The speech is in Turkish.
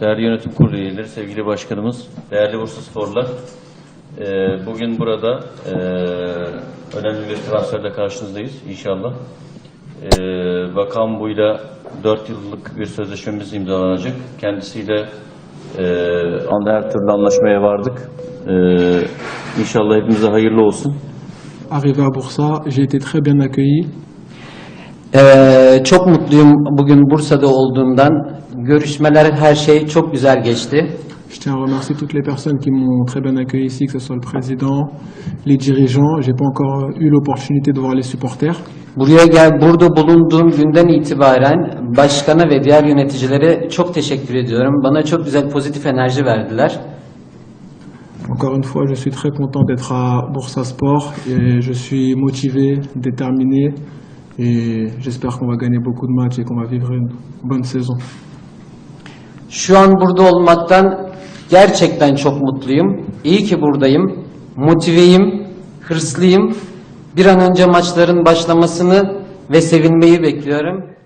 değerli yönetim kurulu üyeleri, sevgili başkanımız, değerli Bursa Sporlar. Ee, bugün burada ee, önemli bir transferde karşınızdayız inşallah. Ee, Bakan Buyla 4 yıllık bir sözleşmemiz imzalanacak. Kendisiyle anda her türlü anlaşmaya vardık. Ee, inşallah hepimize hayırlı olsun. Arrivé à Boursa, j'ai été très bien accueilli. Ee, çok mutluyum bugün Bursa'da olduğumdan. Görüşmeler her şey çok güzel geçti. Je tiens à remercier toutes les personnes qui m'ont très bien accueilli ici, que ce soit le président, les dirigeants. J'ai pas encore eu l'opportunité de voir les supporters. Buraya gel, burada bulunduğum günden itibaren başkana ve diğer yöneticilere çok teşekkür ediyorum. Bana çok güzel pozitif enerji verdiler. Encore une fois, je suis très content d'être à Boursa Sport et je suis motivé, déterminé et j'espère qu'on va gagner beaucoup de matchs et qu'on va vivre une bonne saison. Şu an burada olmaktan gerçekten çok mutluyum. İyi ki buradayım. Motiveyim, hırslıyım. Bir an önce maçların başlamasını ve sevinmeyi bekliyorum.